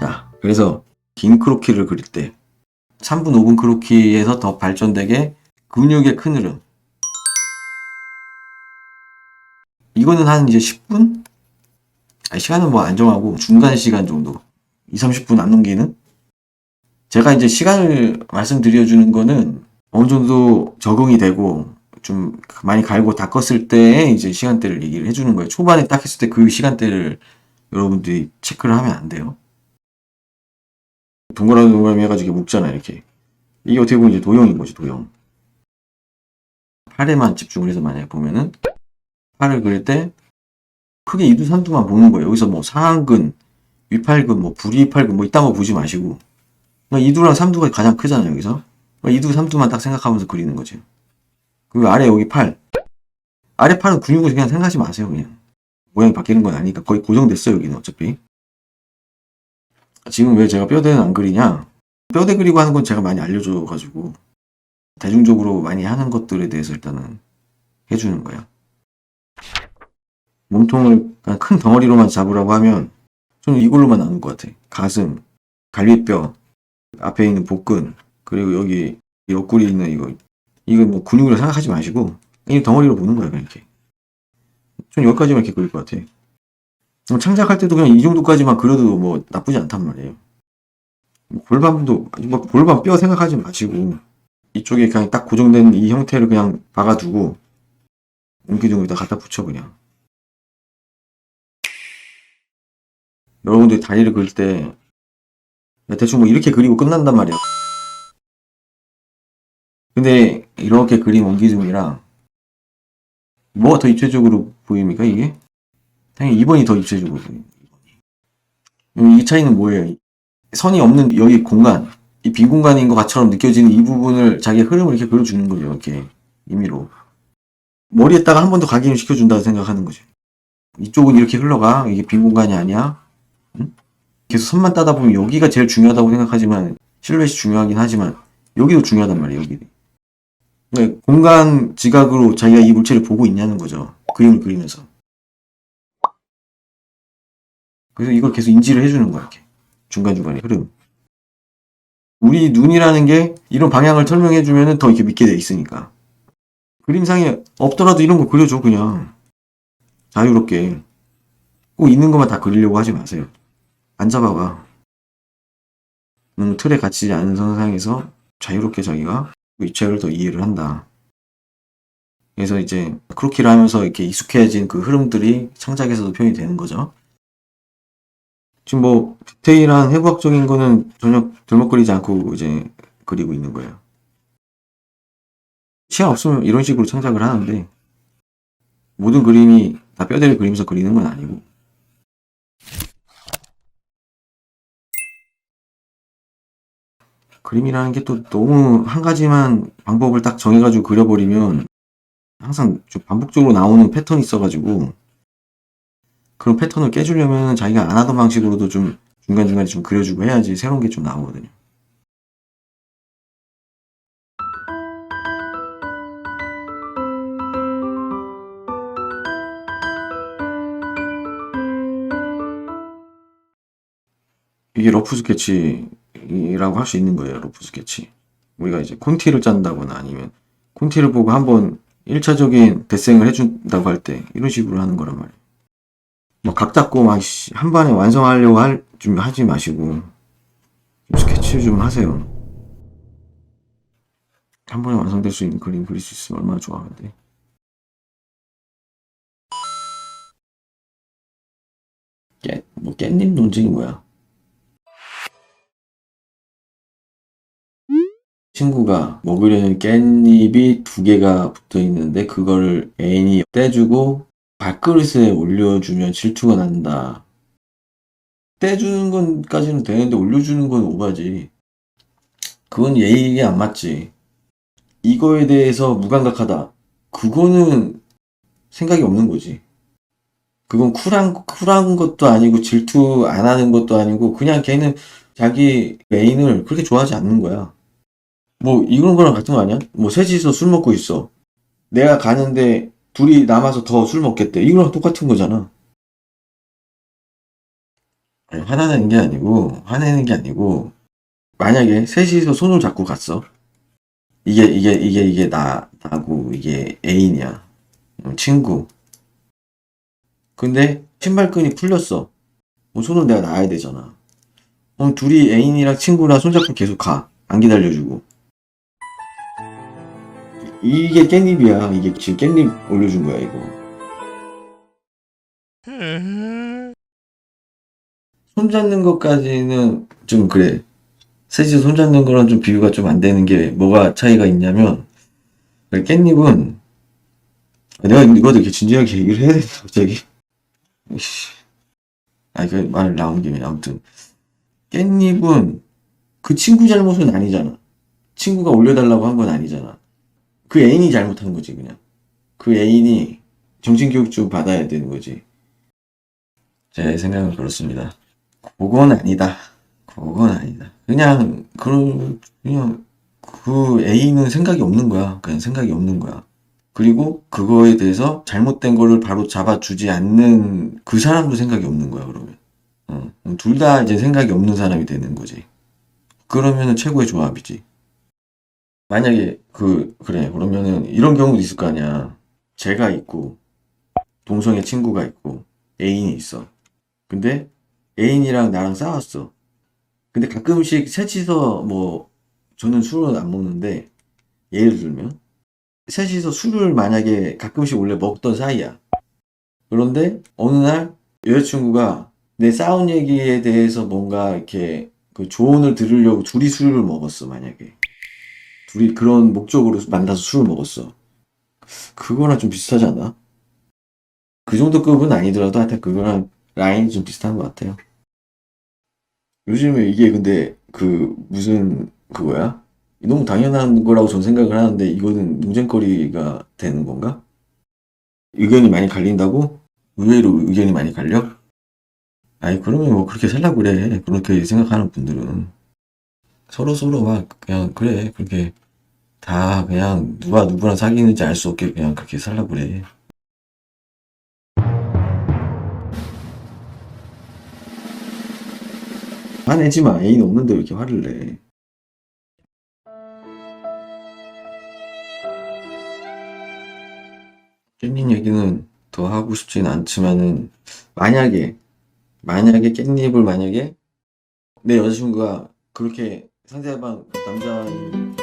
자, 그래서 긴 크로키를 그릴 때 3분, 5분 크로키에서 더 발전되게 근육의 큰 흐름. 이거는 한 이제 10분? 아니, 시간은 뭐 안 정하고 중간 시간 정도. 2, 30분 안 넘기는? 제가 이제 시간을 말씀드려주는 거는 어느 정도 적응이 되고 좀 많이 갈고 닦았을 때에 이제 시간대를 얘기를 해주는 거예요. 초반에 딱 했을 때 그 시간대를 여러분들이 체크를 하면 안 돼요. 동그라미 동그라미 해가지고 묶잖아요, 이렇게. 이게 어떻게 보면 이제 도형인 거지, 도형. 팔에만 집중을 해서 만약에 보면은, 팔을 그릴 때, 크게 이두 삼두만 보는 거예요. 여기서 뭐 상안근, 위팔근, 뭐 불이팔근, 뭐 이딴 거 보지 마시고, 그냥 이두랑 삼두가 가장 크잖아요, 여기서. 그러니까 이두, 삼두만 딱 생각하면서 그리는 거죠. 그리고 아래 여기 팔. 아래 팔은 근육을 그냥 생각하지 마세요, 그냥. 모양이 바뀌는 건 아니니까 거의 고정됐어요, 여기는 어차피. 지금 왜 제가 뼈대는 안 그리냐? 뼈대 그리고 하는 건 제가 많이 알려줘가지고 대중적으로 많이 하는 것들에 대해서 일단은 해주는 거예요. 몸통을 큰 덩어리로만 잡으라고 하면 저는 이걸로만 나눌 것 같아. 가슴, 갈비뼈, 앞에 있는 복근, 그리고 여기 옆구리 있는 이거 이거 뭐 근육으로 생각하지 마시고 이 덩어리로 보는 거예요, 그냥 이렇게. 전 여기까지만 이렇게 그릴 것 같아. 뭐 창작할 때도 그냥 이 정도까지만 그려도 뭐 나쁘지 않단 말이에요. 뭐 골반도 뭐 골반 뼈 생각하지 마시고 이쪽에 그냥 딱 고정된 이 형태를 그냥 박아두고 옮기둥을 다 갖다 붙여 그냥. 여러분들이 다리를 그릴 때 대충 뭐 이렇게 그리고 끝난단 말이에요. 근데 이렇게 그린 옮기둥이랑 뭐가 더 입체적으로 보입니까 이게? 당연히 2번이 더 입체적으로 보입니다. 2번이. 이 차이는 뭐예요? 선이 없는 여기 공간, 이 빈 공간인 것처럼 느껴지는 이 부분을 자기의 흐름을 이렇게 그려주는 거죠. 이렇게 임의로. 머리에다가 한 번 더 각인을 시켜준다고 생각하는 거죠. 이쪽은 이렇게 흘러가. 이게 빈 공간이 아니야. 응? 계속 선만 따다 보면 여기가 제일 중요하다고 생각하지만 실루엣이 중요하긴 하지만 여기도 중요하단 말이에요. 여기. 그러니까 공간 지각으로 자기가 이 물체를 보고 있냐는 거죠. 그림을 그리면서. 그래서 이걸 계속 인지를 해주는 거야, 이렇게. 중간중간에 흐름. 우리 눈이라는 게 이런 방향을 설명해주면 더 이렇게 믿게 돼 있으니까. 그림상에 없더라도 이런 거 그려줘, 그냥. 자유롭게. 꼭 있는 것만 다 그리려고 하지 마세요. 안 잡아봐. 너무 틀에 갇히지 않은 선상에서 자유롭게 자기가 입체를 더 이해를 한다. 그래서 이제 크로키를 하면서 이렇게 익숙해진 그 흐름들이 창작에서도 표현이 되는 거죠. 지금 뭐 디테일한 해부학적인 거는 전혀 들먹거리지 않고 이제 그리고 있는 거예요. 시야 없으면 이런 식으로 창작을 하는데 모든 그림이 다 뼈대를 그리면서 그리는 건 아니고 그림이라는 게 또 너무 한 가지만 방법을 딱 정해가지고 그려버리면 항상 좀 반복적으로 나오는 패턴이 있어가지고 그런 패턴을 깨주려면 자기가 안 하던 방식으로도 좀 중간중간에 좀 그려주고 해야지 새로운 게 좀 나오거든요. 이게 러프 스케치 라고 할 수 있는 거예요, 러프 스케치. 우리가 이제 콘티를 짠다거나 아니면 콘티를 보고 한번 1차적인 데생을 해준다고 할 때 이런 식으로 하는 거란 말이에요. 뭐 각 잡고 막 한 번에 완성하려고 할, 좀 하지 마시고 스케치 좀 하세요. 한 번에 완성될 수 있는 그림 그릴 수 있으면 얼마나 좋아, 근데. 깨, 뭐 깻잎 논쟁이 뭐야? 친구가 먹으려는 깻잎이 두 개가 붙어 있는데 그거를 애인이 떼주고 밥그릇에 올려주면 질투가 난다. 떼주는 건까지는 되는데 올려주는 건 오바지. 그건 예의에 안 맞지. 이거에 대해서 무감각하다. 그거는 생각이 없는 거지. 그건 쿨한, 쿨한 것도 아니고 질투 안 하는 것도 아니고 그냥 걔는 자기 애인을 그렇게 좋아하지 않는 거야. 뭐 이런 거랑 같은 거 아니야? 뭐 셋이서 술 먹고 있어. 내가 가는데 둘이 남아서 더 술 먹겠대. 이거랑 똑같은 거잖아. 아니, 화나는 게 아니고, 화내는 게 아니고, 만약에 셋이서 손을 잡고 갔어. 이게, 이게, 이게, 이게 나, 나고, 이게 애인이야. 음, 친구. 근데 신발끈이 풀렸어. 뭐 손을 내가 놔야 되잖아. 그럼 둘이 애인이랑 친구랑 손잡고 계속 가. 안 기다려주고. 이- 이게 깻잎이야. 이게 지금 깻잎 올려준 거야, 이거. 손잡는 것까지는 좀 그래. 셋이 손잡는 거랑 좀 비교가 좀 안 되는 게 뭐가 차이가 있냐면, 깻잎은, 내가 이거도 이렇게 진지하게 얘기를 해야 되나, 갑자기? 이씨. 아니, 그말 나온 김에, 아무튼. 깻잎은 그 친구 잘못은 아니잖아. 친구가 올려달라고 한 건 아니잖아. 그 애인이 잘못한 거지, 그냥. 그 애인이 정신교육 좀 받아야 되는 거지. 제 생각은 그렇습니다. 그건 아니다. 그건 아니다. 그냥, 그, 그냥, 그 애인은 생각이 없는 거야. 그냥 생각이 없는 거야. 그리고 그거에 대해서 잘못된 거를 바로 잡아주지 않는 그 사람도 생각이 없는 거야, 그러면. 어, 둘 다 이제 생각이 없는 사람이 되는 거지. 그러면은 최고의 조합이지. 만약에 그 그래 그러면은 이런 경우도 있을 거 아니야. 제가 있고 동성애 친구가 있고 애인이 있어. 근데 애인이랑 나랑 싸웠어. 근데 가끔씩 셋이서 뭐 저는 술을 안 먹는데 예를 들면 셋이서 술을 만약에 가끔씩 원래 먹던 사이야. 그런데 어느 날 여자친구가 내 싸운 얘기에 대해서 뭔가 이렇게 그 조언을 들으려고 둘이 술을 먹었어, 만약에. 둘이 그런 목적으로 만나서 술을 먹었어. 그거랑 좀 비슷하지 않아? 그 정도 급은 아니더라도 하여튼 그거랑 라인이 좀 비슷한 것 같아요. 요즘에 이게 근데 그 무슨 그거야? 너무 당연한 거라고 전 생각을 하는데 이거는 논쟁거리가 되는 건가? 의견이 많이 갈린다고? 의외로 의견이 많이 갈려? 아니 그러면 뭐 그렇게 살라고 그래 그렇게 생각하는 분들은 서로 서로 막 그냥 그래 그렇게 다 그냥 누가 누구랑 사귀는지 알 수 없게 그냥 그렇게 살라고 그래. 화내지 마. 애인 없는데 왜 이렇게 화를 내? 깻잎 얘기는 더 하고 싶진 않지만은 만약에 만약에 깻잎을 만약에 내 여자친구가 그렇게 상대방 남자인